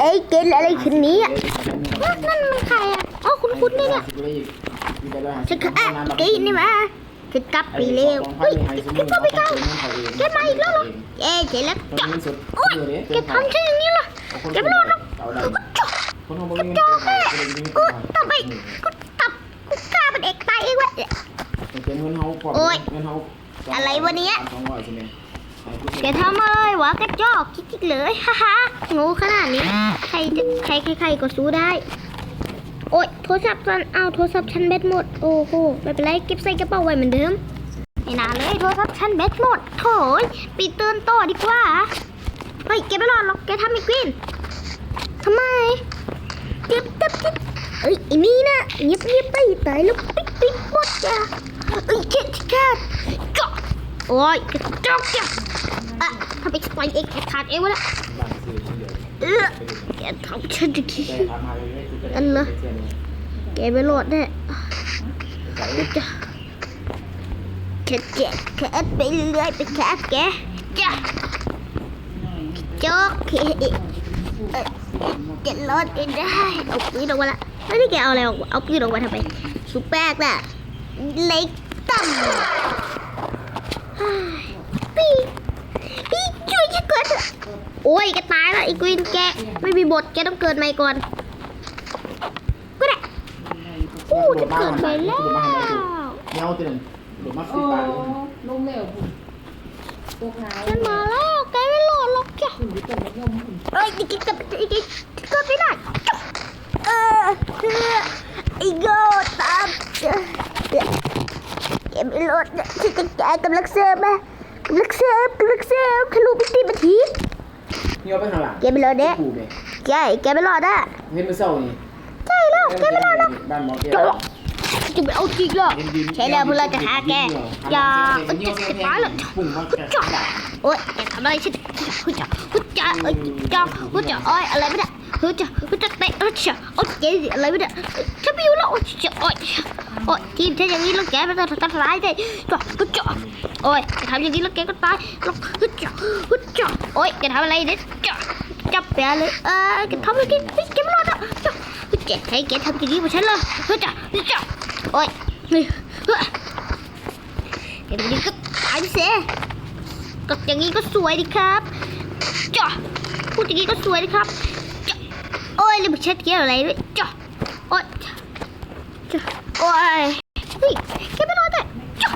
เอ้ยเกณฑ์อะไรคืนนี้อะนั่นมันใครอะอ๋อคุณคุณนี่เนี่ยฉันก็อะเกณฑ์นี่มาฉันกลับไปเร็วเฮ้ยแกก็ไปเก้าแกมาอีกแล้วเหรอเอ๊ะเสร็จแล้วจ้ะโอ๊ยแกทำฉันอย่างนี้เหรอแกไม่รอดหรอกจ้ะคนเขาบอกจอกแม่กูต่อไปกูตับกูกล้าเป็นเอกตายเองวะเป็นเงินเขาก่อนเงินเขาอะไรวะเนี่ย สองร้อยใช่ไหมแกทำอะไรวะกระจอกจิกๆเลยฮ่าฮ่างูขนาดนี้ ใครจะใครใครใครก็สู้ได้ โอ๊ยโทรศัพท์ฉันเอาโทรศัพท์ฉันแบตหมด โอ้โหไม่เป็นไรเก็บใส่กระเป๋าไว้เหมือนเดิมไม่นานเลยโทรศัพท์ฉันแบตหมดโถยปีเตือนต่อดีกว่าเฮ้ยแกไม่รอดหรอกแกทำไม่กวินทำไมเจ็บเจ็บเจ็บเอ้ยอ้นี่นะเงียบเงียบไปตายแล้วปิดปิดหมดจ้ะเอ้ยเจ็บเจ็บจ้ะ โอ้ยกระจอกจ้ะอะทำไมสไปเองขาดเองวะเนี่ยบ้านซื้อที่เดียวเออแกทำฉันจะขี้แต่ทำมาเลยไม่คือจะได้เสียเนี่ยแกไม่รอดแน่ใส่จ้ะแค่แกแค่ไปเรื่อยไปแค่แกจ้ะจอกเอ่อจะรอดเองได้เอาปืนออกมาละแล้วนี่แกเอาอะไรออกเอาปืนออกมาทำไมสุแปกน่ะเล็กต่ำ ปีปีช่วยฉันก่อนเถอะโอ้ยแกตายแล้วไอ้กวินแกไม่มีบทแกต้องเกิดใหม่ก่อนก็ได้อู้จะเกิดใหม่แล้วเงาตัวนึงหรือมาโอ้สิบบาทลมเหลวพุ่นตกหนาวฉันมาแล้วแกไม่รอดหรอกจ้ะพุ่นอยู่ตกลมพุ่นเอ้ยอีกกับอีกก็ไม่ได้จ้ะเออเออไอ้โง่ตาม เออเออแกไม่รอดนะฉันจะแกกำลังเสริมมากำลังเสริมกำลังเสริมทะลุไปตีมาทีเงาไปข้างหลังแกไม่รอดเด้ขู่ไหมแกแกไม่รอดอะเห็นมือเศร้านี่ใช่แล้วแกไม่รอดหรอกบ้านหมอแก้จะไปเอาจริงเหรอใช่แล้วเพื่อนจะหาแกอย่าเอ้ยจะตายแล้วพุ่งมาแก้โอ๊ยแกทำอะไรฉันฮึจ่าฮึจ่าเอ้ยจ่าฮึจ่าโอ๊ยอะไรไม่ได้ เฮึจ่าฮึจ่าเตะฮึจ่าโอ๊ยเจ๊อะไรไม่ได้ฉันไม่อยู่แล้วโอ๊ยจ่าโอ๊ยโอ๊ยทีมฉันอย่างนี้แล้วแกไม่ต้องทำร้ายได้จ่าฮึจ่าโอ๊ยทำอย่างนี้แล้วแกก็ตายแล้วฮึจ่าฮึจ่าโอ๊ยแกทำอะไรเนี่ยจ่าจับแปะเลยเออแกทำอะไรกันเฮ้ยแกไม่รอดอะจ่าฮึจ่าใครแกทำอย่างนี้กับฉันเลยฮึจ่าฮึจ่าโอ๊ยเฮ้ยเฮ้ยแกทำอย่างนี้ก็ตายเสียก็อย่างนี้ก็สวยดีครับจ้ะพูดอย่างนี้ก็สวยดีครับ ยลืมเช็ดเกียร์อะไรด้วยจ้ะโอ้ยจ้ะโอ้ยเฮ้ยแกไม่รอดอ่จ้ะ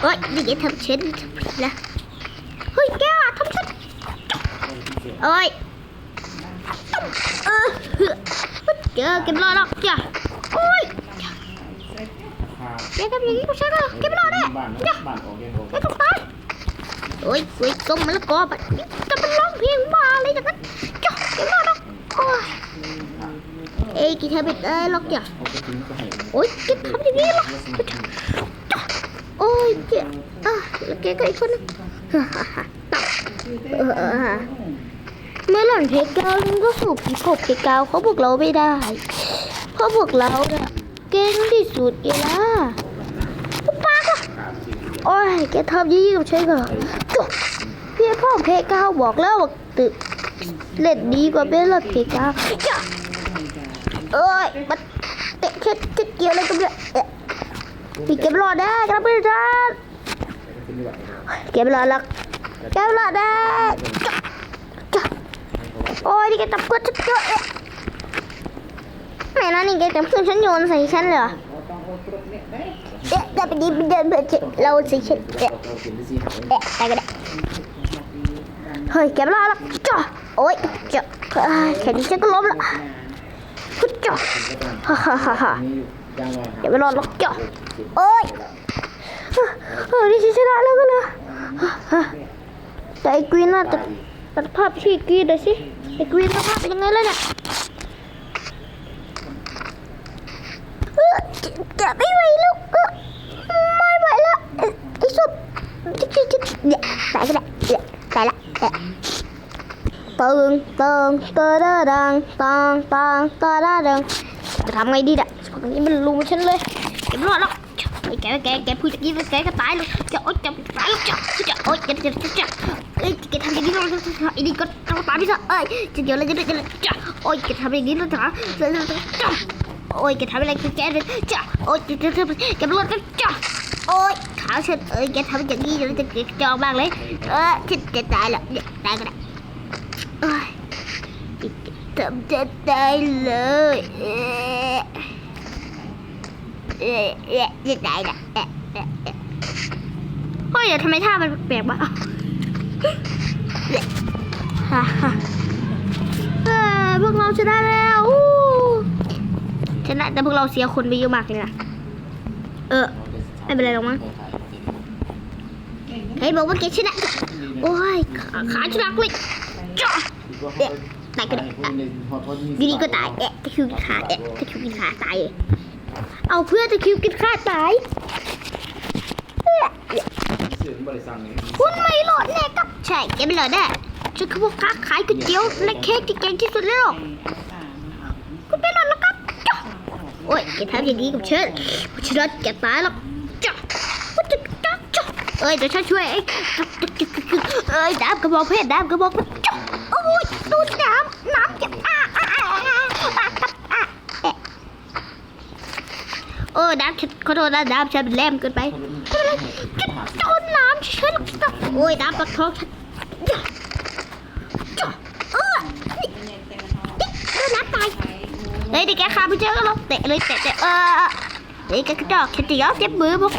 โอ้ยนี่แกทำเช็ดนะเฮ้ยแกทำเช็ดจ้ะโอ้ยเออเจอแกไม่รอดหรอกจ้ะโอ้ยแกทำอย่างนี้กับฉันเหรอแกไม่รอดแน่จ้ะแกต้องตายโอ้ยโอ้ยส้มมะละกอแบบนี้จะเป็นร้องเพลงมาอะไรอย่างนั้นจ้ะเดี๋ยวมาดอกโอ้ย เอ้ยกี่เธอไม่ได้หรอกจ้ะเขาจะทิ้งก็ให้โอ้ยแกทำอย่างนี้หรอกจ้ะโอ้ยแกอะแล้วแกก็อีกคนนึงฮ่าฮ่าฮ่าตับเออเออเมื่อหล่อนเพกาวมันก็สู่ผีกบเพกาวเขาพวกเราไม่ได้ เพราะพวกเราเนี่ยเก่งที่สุดเอล่ะปุ๊บปากอะโอ้ยแกทำยี่กับฉันเหรอจ้ะพี่พ่อเพกาวบอกแล้วว่าตึก เล่นดีกว่าเบลล์เพกาวจ้ะเอ้ยมันเตะแค่จะเกี่ยวอะไรกับเนี่ยเอ๊ะพี่เก็บรอดได้ครับเพื่อนจ้าเก็บรอดหลักเก็บรอดได้จ้ะจ้ะโอ้ยนี่แกจับเพื่อนฉันเยอะเอ๊ะไหนนะนี่แกจับเพื่อนฉันโยนใส่ฉันเลยเหรอเอ๊ะจะไปดีไปเดินเพื่อนฉันเราใส่ฉันเอ๊ะเราเขียนที่ซีหาเอ๊ะไปก็ได้ เฮ้ยแกไม่รอดหรอกจ้ะโอ๊ยจ้ะเอ้ยแค่นี้ฉันก็ล้มละพุทจ้ะฮ่าฮ่าฮ่าฮ่าแกไม่รอดหรอกจ้ะโอ๊ยเฮ้ยเฮ้ยนี่ฉันชนะแล้วก็เลยฮะแต่ไอ้กรีนน่ะแต่แต่ภาพที่กรีนเลยสิไอ้กรีนภาพยังไงล้วเนี่ยเอ้อจะไม่ไหวแล้วเอ้อไม่ไหวแล้วไอ้สุดจิ๊กจิ๊กจิ๊กเนี่ยตายก็ได้เนี่ย ตายละเนี่ยตึงตึงดังตังตังตะระดังจะทำไงดีด่ะพวกนี้มันลุมฉันเลยเก็บไม่รอดหรอกแกแกแกพูดอย่างนี้แกก็ตายเลยจะโอ๊ยจะตายจะจะโอ๊ยจะจะจะจะเอ้ยแกทำอย่างนี้แล้วไอ้นี่ก็ต้องตายพี่ซะเอ้ยจะเดี๋ยวเลยจะจะจะโอ๊ยแกทำอย่างนี้แล้วจ้ะจะจะโอ๊ยแกทำอะไรแกเลยจะโอ๊ยจะจะแกเป็นรถก็จะโอ๊ย ขาฉันเอ้ยแกทำอย่างนี้จะจะจองมากเลย เออฉันจะตายแล้วเนี่ยตายก็ได้เอ้ยทำจะตายเลยเอ๊ะเอ๊ะเอ๊ะจะตายละเอ๊ะเอ๊ะเอ๊ะเฮ้ยเดี๋ยวทำไมท่ามันแปลกวะอ้าวเอ๊ะฮ่าฮ่าเอ้พวกเราชนะแล้วชนะแต่พวกเราเสียคนไปเยอะมากเลยนะเออ ไม่เป็นไรหรอกมั้ง ใครบอกว่าแกชนะโอ้ยขาขาชนะเลยจ้ะดีดีก็ตายเอ๊ะตะคิวกินขาเอ๊ะตะคิวกินขาตายเอาเพื่อนตะคิวกินขาตายคุณไม่หลอดแน่กับใช่แกไม่หลอดแน่ฉันคือพวกค้าขายก๋วยเตี๋ยวและเค้กที่เก่งที่สุดในโลกคุณไม่หลอดแล้วครับจ้ะโอ้ยแกทำอย่างนี้กับฉันฉันรักแกตายแล้วจ้ะจ้ะจ้ะจ้ะ เอ้ยเดี๋ยวฉันช่วยเองเอ้ยน้ำกระบอกเพชรน้ำกระบอกเพชรจ้ะโอ้ยดูสิน้ำน้ำจะอ่าอ่าอ่าอ่าอ่าอ่าเอ๊ะโอ้น้ำฉันขอโทษนะน้ำฉันเป็นแรมเกินไปโดนน้ำฉันโอ้ยน้ำปักท้องฉันจ้ะจ้ะเออนี่นี่โดนน้ำตายเฮ้ยเดี๋ยวแกขาไปเจอกันหรอกเตะเลยเตะเตะเออเดี๋ยแกกระจอกฉันจะย้อมเจ็บมือพวก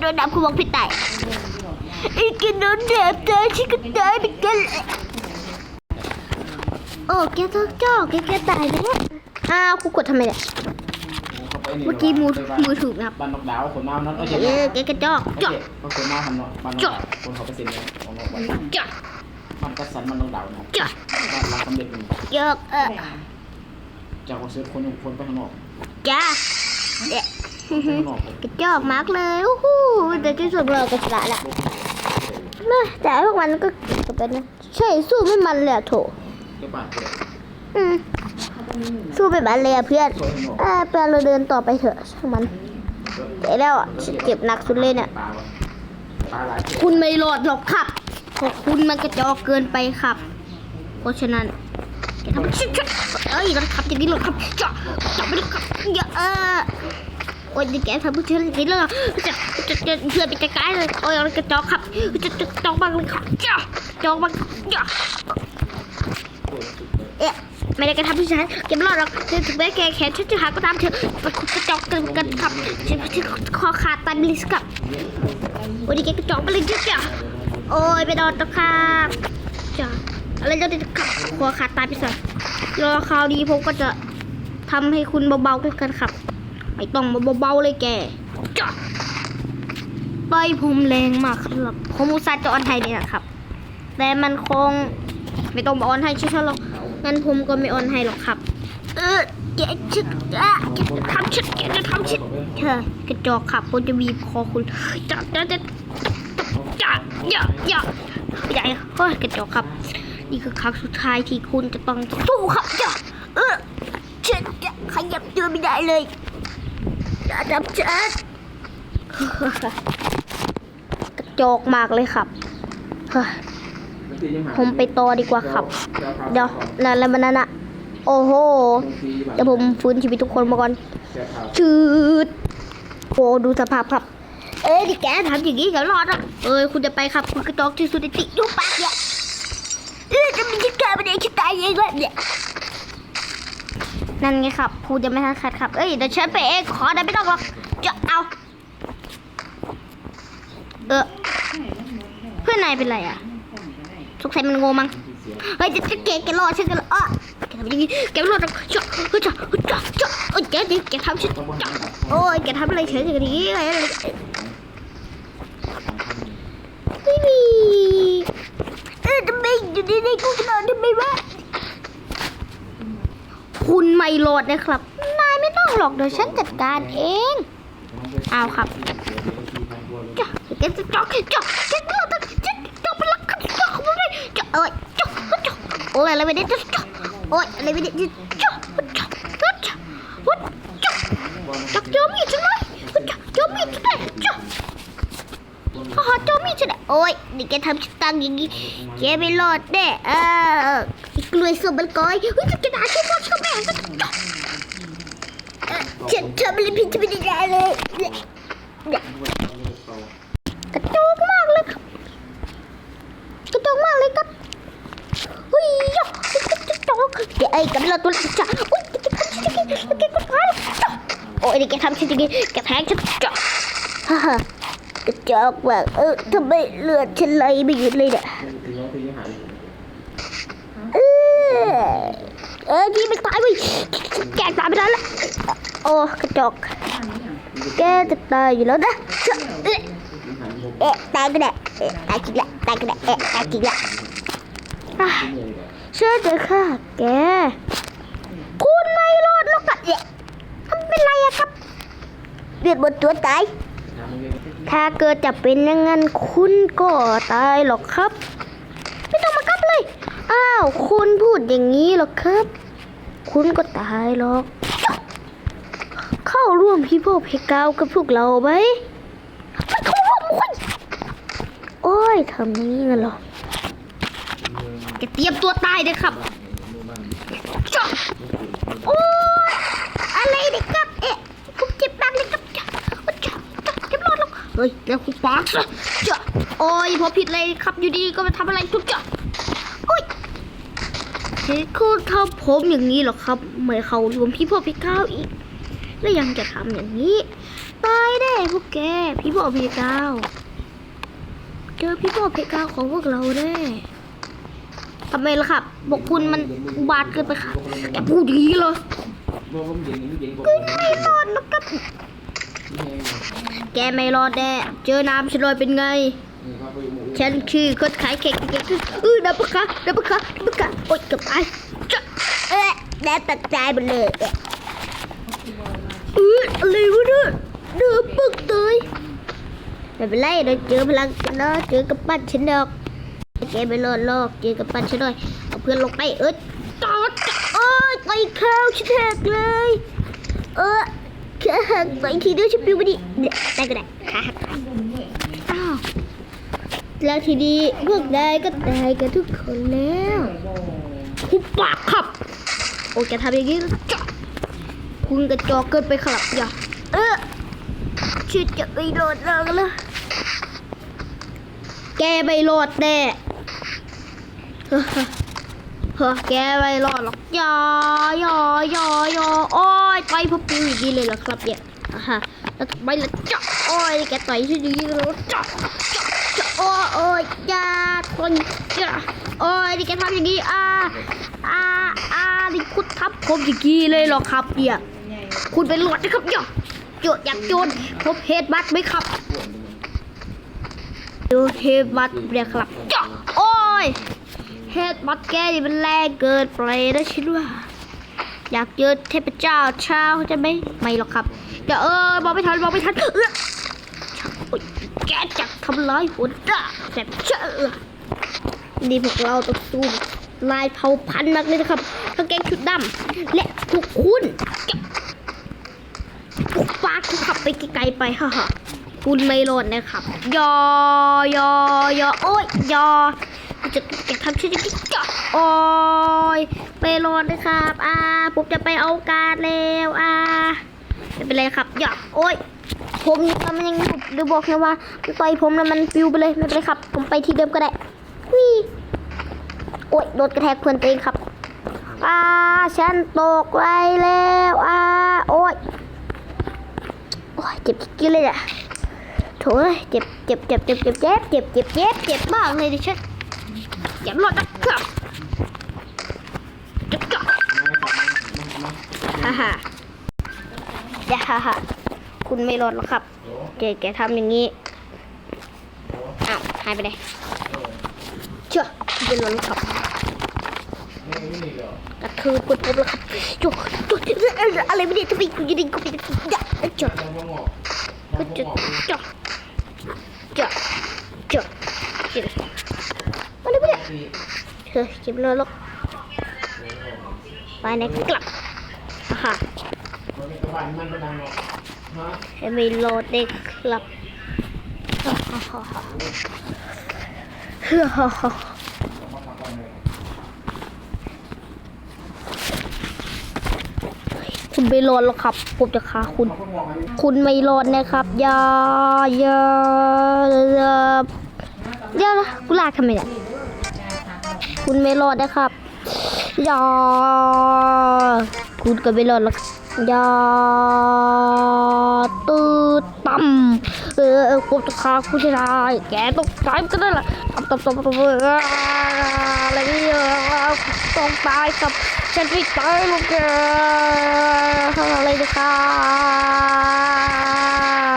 โดนน้ำคุณบอกพี่ตายไอ้กินโดนแดดตายฉันก็ตายเหมือนกันแหละโอ้แกท้องจอกแกแกตายแล้วอ้าวกูกดทำไมเนี่ยเมื่อกี้มือมือถูกนะครับบ้านนกดาวคนมานั้นโอเคเออแกกระจอกโอจอกเคคนมาทำเนาะบ้านนกดาวคนเขาไปเซ็นเลยของนกวันจอกมันก็สันมันนกดาวเนาะจอกบ้านรักสำเร็จเป็นจอกเออจากคนซื้อคนคนไปข้างนอกจ้าเด็กข้างนอ กกระจอกมากเลยโอ้โหแต่ที่สุดเราก็ชนะละนะแต่พวกมันก็ก็เป็นนะใช่สู้ไม่มันเลยอะโถก็บ้านเพื่อนอืมสู้ไม่มันเลยอะเพื่อนช่วยข้างนอกเออเพื่อนเราเดินต่อไปเถอะช่างมันแต่แล้วอะเจ็บหนักสุดเลยเนี่ยปลาวะปลาหลายเคุณไม่รอดหรอกครับเพราะคุณมันกระจอกเกินไปครับ เพราะฉะนั้นแกทำชิชิเอ้ยเราทำอย่างนี้หรอครับจ้ะจับไปเลยครับอย่าเออ โอ้ยแกทำเพื่อฉันอย่างนี้เลยเหรอจะจะจะเพื่อนไปจะกายเลยโอ้ยเรากระจอกครับจะจะจอกบ้างเลยครับจ้ะจอกบ้างจ้ะเอ๊ะไม่ได้กระทำพี่ชายแกไม่รอดหรอกถึงแม้แกแขนฉันจะหักก็ตามเถอะมันกระจอกกินกันครับฉันฉันคอขาดตายไปเลยสิครับวันนี้แกกระจอกไปเลยจ้ะโอ้ยไปนอนตะขาบจ้ะอะไรจะติดขับหัวขาดตายไปซะรอคราวดีผมก็จะทำให้คุณเบาๆด้วยกันครับ ไม่ต้องมาเบาๆเลยแกจ้ะต่อยผมแรงมากครับผมอุตส่าห์จะออนไทยเนี่ยนะครับ แต่มันคงไม่ต้องมาออนไทยใช่ไหมหรอกงั้นผมก็ไม่ออนไทยหรอกครับ เออแกจะอะแกจะทำชิดแกจะทำชิดเธอกระจอกครับผมจะบีบคอคุณจะจะจะจะอย่าอย่าใหญ่เฮ้ยกระจอกครับ นี่คือครั้งสุดท้ายที่คุณจะต้องสู้ครับจ้ะเออฉันจะขยับตัวไม่ได้เลย จะจับฉันกระจอกมากเลยครับ ผมไปต่อดีกว่าครับ เดี๋ยวนั่นแล้วมันนั่นอะโอ้โห เดี๋ยวผมฟื้นชีวิตทุกคนมาก่อนชืดโอ้ดูสภาพครับ เอ้ยดิแกทำอย่างนี้กับรอดอะเอ้ยคุณจะไปครับ คุณกระจอกที่สุดในติยุบปากเนี่ยเอ้ยจะมีชิกาไม่ได้ชิตายเองด้วยเนี่ย นั่นไงครับคุณจะไม่ทันขัดครับ เอ้ยเดี๋ยวฉันไปเองขอได้ไม่ต้องหรอกจะเอา เออเพื่อนนายเป็นไรอะสงสัยมันงงมั้งเฮ้ยจะจะแกแกรอฉันกันเหรออแกทำอย่างนี้แกรอดหรอกจ้ะเฮ้ยจ้ะเฮ้ยจ้ะจ้ะโอ้ยแกดิแกทำฉันจ้ะโอ้ยแกทำอะไรเฉยอย่างนี้อะไรไม่มีเออทำไมอยู่ดีๆกูจะนอนทำไมวะ ไม่รอดนะครับ นายไม่ต้องหรอกเดี๋ยวฉันจัดการเอง เอาครับจ้ะแกจะจ้ะจ้ะแกไม่รอดจ้ะจ้ะจ้ะไปรักกันจ้ะไม่ได้จ้ะเอ้ยจ้ะจ้ะโอ้ยอะไรไม่ได้จะจ้ะโอ้ยอะไรไม่ได้จ้ะจ้ะจ้ะจ้ะจ้ะจ้ะจักโจมมีดฉันเลยจักโจมมีดฉันเลยจักฮ่าฮ่าโจมมีดฉันเลยโอ้ยนี่แกทำฉันตังอย่างนี้แกไม่รอดแน่เออ กล้วยส้มมันก้อยเฮ้ยกระดาษฉันหมดฉันแม่งฉันทำอะไรผิดจะไม่ได้เลยกระโจกมากเลยครับกระโจกมากเลยครับเฮ้ยยะกระโจกเดี๋ยวไอ้กับเราตัวจะอุ้ยแกทำฉันนี้แกก็ตายแล้วโอ้ยแกทำฉันนี้แกแทงฉันจ้ะฮ่าฮ่ากระจอกว่าเออทำไมเลือดฉันไหลไม่หยุดเลยเนี่ย ตีน้องตีหาย เออ เออที่ไม่ตายเว้ยแกตายไปแล้วละโอ้กระจกแกจะตายอยู่แล้วนะเอ๊ะหายหมดเอ๊ะตายก็ได้เอ๊ะตายจริงละตายก็ได้เอ๊ะตายจริงละเมียเชื่อเถอะค่ะแกคุณไม่รอดหรอกอะเอ๊ะทำเป็นไรอะครับเลือดบนตัวตายถ้าเกิดจะเป็นอย่างนั้นคุณก็ตายหรอกครับ ไม่ต้องมากับเลย อ้าว คุณพูดอย่างนี้หรอกครับ คุณก็ตายหรอก เข้าร่วมพี่พ่อเพกาวกับพวกเราไหมไม่เข้าร่วมคุณโอ้ยทำอย่างนี้กันหรอจะเตรียมตัวตายเลยครับโอ้ยอะไรเนี่ยครับ เอ๊ะผมเจ็บมากเลยครับจ้ะโอ้ยจ้ะจ้ะเจ็บรอดแล้วเฮ้ยแล้วคุณปากซะจ้ะโอ้ยพอผิดเลยครับอยู่ดีก็มาทำอะไรทุกจ้ะโอ้ย เฮ้ยคุณทำผมอย่างนี้หรอครับไม่เขารวมพี่พ่อพี่ก้าวอีก แล้วยังจะทำอย่างนี้ ตายแน่พวกแก พี่พ่อพี่ก้าวเจอพี่พ่อพี่ก้าวของพวกเราแน่ทำไมล่ะครับบอกคุณมันบาทเกินไปค่ะแกพูดอย่างนี้เลยรวมเย็นไม่รอดแล้วครับแกไม่รอดแน่เจอน้ำฉันลอยเป็นไง ฉันคือคนขายเค้กเค้กเออดับปะคะดับปะคะดับปะคะโอ๊ยกับตายจะเอ๊ะแน่ตัดใจหมดเลยเอ๊ะเออะไรวะเนี่ยเดือบปึกเลยไม่เป็นไรเราเจอพลังกันแล้วเจอกับปั้นฉันดอกแกไม่รอดหรอกเจอกับปั้นฉันหน่อยเอาเพื่อนลงไปเออจอดโอ้ยไปข้าฉันแทกเลยเออแค่หักไปทีเดียวฉันปิวไปดิได้ก็ได้ขาหัก แล้วทีนี้พวกนายก็ตายกันทุกคนแล้วหุบปากครับ โอ้แกทำอย่างนี้แล้วจ้ะคุณกระจอกเกินไปครับอย่าเออชิดจะไปโดดเรากันเลยแกไม่รอดแน่เฮ้อเฮ้อแกไม่รอดหรอกอย่าอย่าอย่าอย่าโอ้ยไปพบปิวอย่างนี้เลยเหรอครับเนี่ยอ่าฮะแล้วทำไมล่ะจ้ะโอ้ยแกต่อยฉันอย่างนี้เลยเหรอจ้ะ จะโอ้ยโอ้ยยาทนจะโอ้ยนี่แกทำอย่างนี้อ่าอ่าอ่านี่คุณทับผมอย่างนี้เลยหรอครับเนี่ยคุณเป็นหลวดนะครับเนี่ยโจดอยากโจรพบเฮดบัตไหมครับดูเฮดบัตเนี่ยครับจ้ะโอ้ยเฮดบัตแกนี่มันแรงเกินไปนะชิดว่า อยากเจอเทพเจ้าเช้าจะไหมไม่หรอกครับเดี๋ยวเออบอกไม่ทันบอกไม่ทันเออ ทำร้ายหัวหน้าแสบเชื่อนี่พวกเราต้องสู้ลายเผาพันธุ์มากเลยนะครับกางเกงชุดดำและพวกคุณจะพวกปากคุณขับไปไกลๆไปฮ่าฮ่าคุณไม่รอดนะครับ ยอยอยอโอ้ยยอจะจะทำชื่อที่จอโอ้ยไม่รอดนะครับ อ่าผมจะไปเอาการแล้วอ่าไม่เป็นไรครับย่าโอ้ย ผมนี่มันยังอยู่หรือบอกนะว่าต่อยผมแล้วมันปิวไปเลยไม่เป็นไรครับ ผมไปที่เดิมก็ได้วิโอ๊ยโดนกระแทกเพื่อนตัวเองครับอ่าฉันตกไปแล้วอ่าโอ๊ยโอ๊ยเจ็บกิ๊กเลยอะโถ่เอ้ยเจ็บเจ็บเจ็บเจ็บเจ็บเจ็บเจ็บเจ็บเจ็บเจ็บมากเลยดิฉันเจ็บรอดนะครับเจ็บจับฮ่าฮ่าอย่าฮ่าฮ่า คุณไม่รอดหรอกครับเจ๊แกทำอย่างนี้อ้าวหายไปไหนเชื่อไม่รอดหรอกครับกระทืบปุ๊บปุ๊บแล้วครับจุกจุกอะไรไม่ได้ทำไมกูยังได้กูไม่ได้จ้ะจ้ะก็จะจ้ะจ้ะจ้ะจ้ะอะไรไม่ได้เฮ้ยเจ็บเลยหรอกไปไหนกลับอะค่ะ ให้ไม่รอดเด็กครับคุณไม่รอดหรอกครับ ผมจะฆ่าคุณ คุณไม่รอดนะครับอย่าอย่าอย่าอย่านะกูลากทำไมเนี่ยคุณไม่รอดนะครับอย่าคุณก็ไม่รอดหรอก ย่าตืดตั้มเออผมจะฆ่าคุณให้ได้แกต้องตายก็ได้ล่ะตบตบตบตบเอออะไรเนี่ยต้องตายกับฉันไม่ตายหรอกแกอะไรนะครั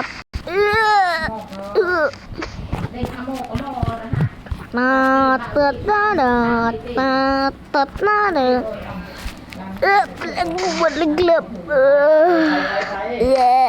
บเออเออมาติดหน้าเดินนาติดหน้าเดิน เออเล็กบวดเล็กเล็บเออเออ